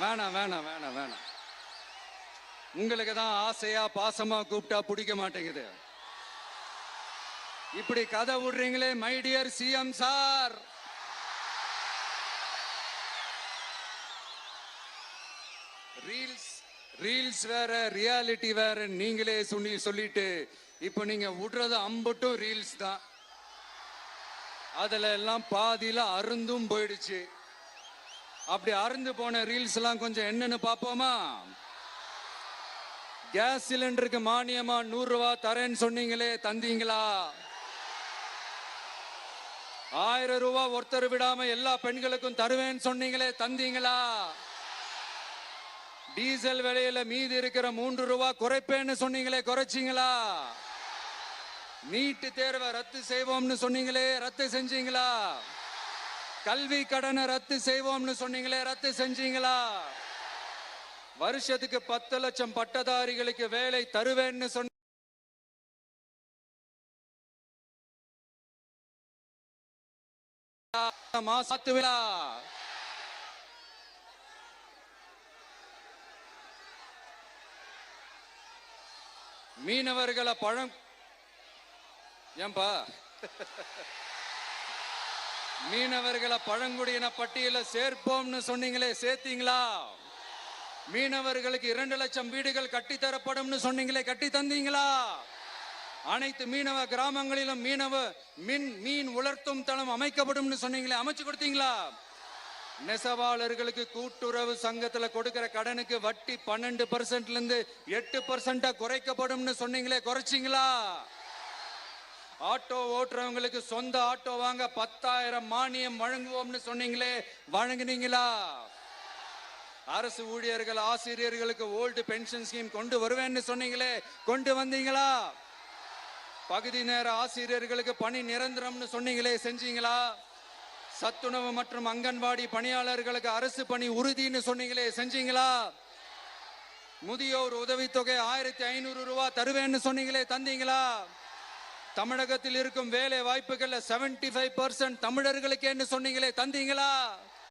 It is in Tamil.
வேணாம் வேணாம் வேணாம் வேணாம். உங்களுக்கு தான் ஆசையா பாசமா கூப்பிட்டா பிடிக்க மாட்டேங்குது. இப்படி கதை விடுறீங்களே my dear CM sir reels reels வேற ரியாலிட்டி வேற நீங்களே சொல்லி சொல்லிட்டு இப்போ நீங்க விடுறது அம்பட்டும் ரீல்ஸ் தான். அதுல எல்லாம் பாதியில அருந்தும் போயிடுச்சு. அப்படி அருந்து போன ரீல்ஸ் எல்லாம் கொஞ்சம் என்னன்னு பார்ப்போமா? கேஸ் சிலிண்டருக்கு மானியமா நூறு ரூபா தரேன்னு சொன்னீங்களே தந்தீங்களா? ஆயிரம் ரூபாய் ஒருத்தர் விடாம எல்லா பெண்களுக்கும் தருவேன்னு சொன்னீங்களே தந்தீங்களா? டீசல் விலையில மீதி இருக்கிற மூன்று ரூபாய் குறைப்பேன்னு சொன்னீங்களே குறைச்சிங்களா? நீட்டு தேர்வை ரத்து செய்வோம்னு சொன்னீங்களே ரத்து செஞ்சீங்களா? கல்வி கடனை ரத்து செய்வோம்னு சொன்னீங்களே ரத்து செஞ்சீங்களா? வருஷத்துக்கு பத்து லட்சம் பட்டதாரிகளுக்கு வேலை தருவேன்னு சொன்ன மாசாத்துவிழா. மீனவர்களை பழம் ஏன்பா? மீனவர்களை பழங்குடியின பட்டியல சேர்ப்போம்னு சொன்னீங்களே சேர்த்தீங்களா? மீனவர்களுக்கு இரண்டு லட்சம் வீடுகள் கட்டித்தரப்படும்னு சொன்னீங்களே கட்டி தந்தீங்களா? அனைத்து மீனவ கிராமங்களிலும் மீனவ மின் மீன் உலர்த்தும் தளம் அமைக்கப்படும்னு சொன்னீங்களே அமைச்சு கொடுத்தீங்களா? நெசவாளர்களுக்கு கூட்டுறவு சங்கத்துல கொடுக்கிற கடனுக்கு வட்டி பன்னெண்டு பர்சன்ட்ல இருந்து எட்டு பர்சன்டா குறைக்கப்படும்னு சொன்னீங்களே குறைச்சிங்களா? ஆட்டோ ஓட்டுறவங்களுக்கு சொந்த ஆட்டோ வாங்க பத்தாயிரம் மானியம் வழங்குவோம்னு சொன்னீங்களே வழங்குனீங்களா? அரசு ஊழியர்கள் ஆசிரியர்களுக்கு ஓல்டு பென்ஷன் ஸ்கீம் கொண்டு வருவேன்னு சொன்னீங்களே கொண்டு வந்தீங்களா? பகுதி நேர ஆசிரியர்களுக்கு பணி நிரந்தரம்னு சொன்னீங்களே செஞ்சீங்களா? சத்துணவு மற்றும் அங்கன்வாடி பணியாளர்களுக்கு அரசு பணி உறுதின்னு சொன்னீங்களே செஞ்சீங்களா? முதியோர் உதவித்தொகை ஆயிரத்தி ஐநூறு ரூபாய் தருவேன்னு சொன்னீங்களே தந்தீங்களா? தமிழகத்தில் இருக்கும் வேலை வாய்ப்புகள்ல 75% ஃபைவ் பர்சன்ட் தமிழர்களுக்கு என்ன சொன்னீங்களே தந்தீங்களா?